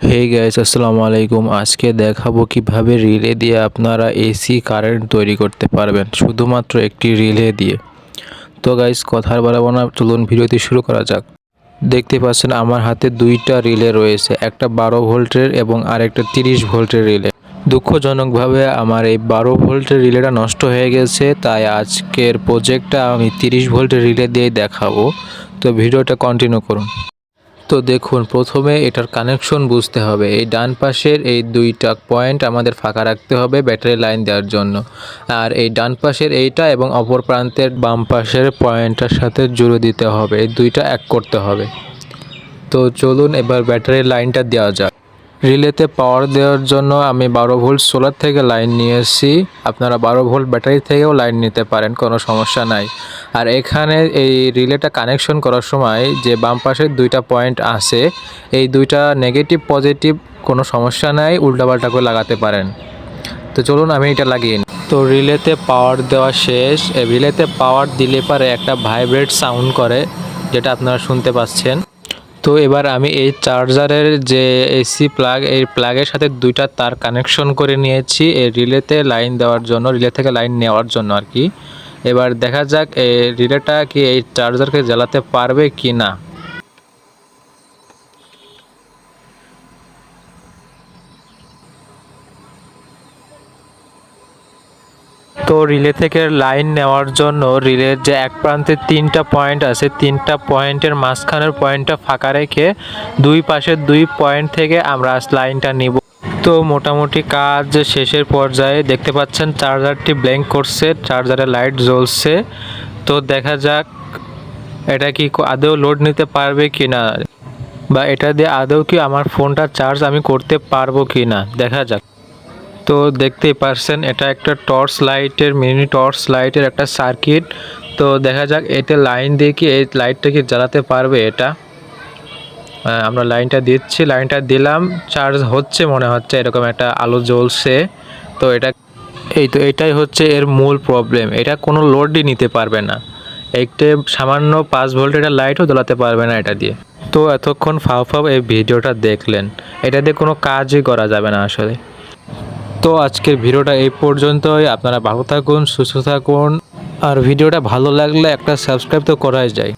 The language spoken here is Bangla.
হে গাইস আসসালামু আলাইকুম আজকে দেখাবো কীভাবে রিলে দিয়ে আপনারা এসি কারেন্ট তৈরি করতে পারবেন, শুধুমাত্র একটি রিলে দিয়ে। তো গাইস কথার বাড়াবো না, চলুন ভিডিওটি শুরু করা যাক। দেখতে পাচ্ছেন, আমার হাতে দুইটা রিলে রয়েছে, একটা বারো ভোল্টের এবং আরেকটা তিরিশ ভোল্টের রিলে। দুঃখজনকভাবে আমার এই বারো ভোল্টের রিলেটা নষ্ট হয়ে গেছে, তাই আজকের প্রজেক্টটা আমি তিরিশ ভোল্টের রিলে দিয়ে দেখাবো। তো ভিডিওটা কন্টিনিউ করুন। তো দেখুন, প্রথমে এটার কানেকশন বুঝতে হবে। এই ডান পাশের এই দুইটা পয়েন্ট আমাদের ফাঁকা রাখতে হবে ব্যাটারি লাইন দেওয়ার জন্য। আর এই ডান পাশের এইটা এবং অপর প্রান্তের বাম পাশের পয়েন্টটার সাথে জুড়ে দিতে হবে। এই দুইটা এক করতে হবে। তো চলুন এবার ব্যাটারি লাইনটা দেওয়া যাক। রিলেতে পাওয়ার দেওয়ার জন্য আমি বারো ভোল্ট সোলার থেকে লাইন নিয়ে এসেছি আপনারা বারো ভোল্ট ব্যাটারি থেকেও লাইন নিতে পারেন, কোনো সমস্যা নাই। আর এখানে এই রিলেটা কানেকশন করার সময় যে বাম পাশের দুইটা পয়েন্ট আছে, এই দুইটা নেগেটিভ পজিটিভ কোনো সমস্যা নাই, উল্টাপাল্টা করে লাগাতে পারেন। তো চলুন আমি এটা লাগিয়ে নিই। তো রিলেতে পাওয়ার দেওয়া শেষ। রিলেতে পাওয়ার দিলে পারে একটা ভাইব্রেট সাউন্ড করে, যেটা আপনারা শুনতে পাচ্ছেন। তো এবার আমি এই চার্জারের যে এসি প্লাগ এই প্লাগের সাথে দুইটা তার কানেকশন করে নিয়েছি, এই রিলেতে লাইন দেওয়ার জন্য রিলে থেকে লাইন নেওয়ার জন্য আর কি। এবার দেখা যাক, এই রিলেটা কি এই চার্জারকে জ্বালাতে পারবে কি না তো রিলে থেকে লাইন নেওয়ার জন্য রিলের যে এক প্রান্তে তিনটা পয়েন্ট আছে, তিনটা পয়েন্টের মাঝখানের পয়েন্টটা ফাঁকা রেখে দুই পাশের দুই পয়েন্ট থেকে আমরা লাইনটা নিব। তো মোটামুটি কাজ শেষের পর্যায়ে দেখতে পাচ্ছেন চার্জারটি ব্ল্যাঙ্ক করছে, চার্জারে লাইট জ্বলছে। তো দেখা যাক এটা কি আদৌ লোড নিতে পারবে কি না বা এটা দিয়ে আদৌ কি আমার ফোনটা চার্জ আমি করতে পারব কি না দেখা যাক। তো দেখতেই পারছেন, এটা একটা টর্চ লাইটের, মিনি টর্চ লাইটের একটা সার্কিট। তো দেখা যাক, এতে লাইন দিয়ে কি এই লাইটটা কি জ্বালাতে পারবে এটা? আমরা লাইনটা দিচ্ছি, লাইনটা দিলাম, চার্জ হচ্ছে মনে হচ্ছে, এরকম একটা আলো জ্বলছে। তো এটা, এই তো এটাই হচ্ছে এর মূল প্রবলেম, এটা কোনো লোডই নিতে পারবে না। একটু সামান্য পাঁচ ভোল্টের লাইটও জ্বালাতে পারবে না এটা দিয়ে। তো এতক্ষণ ফাও ফাও এই ভিডিওটা দেখলেন, এটা দিয়ে কোনো কাজই করা যাবে না আসলে। তো আজকের ভিডিওটা এই পর্যন্তই। আপনারা ভালো থাকুন, সুস্থ থাকুন। আর ভিডিওটা ভালো লাগলে একটা সাবস্ক্রাইব তো করাই যায়।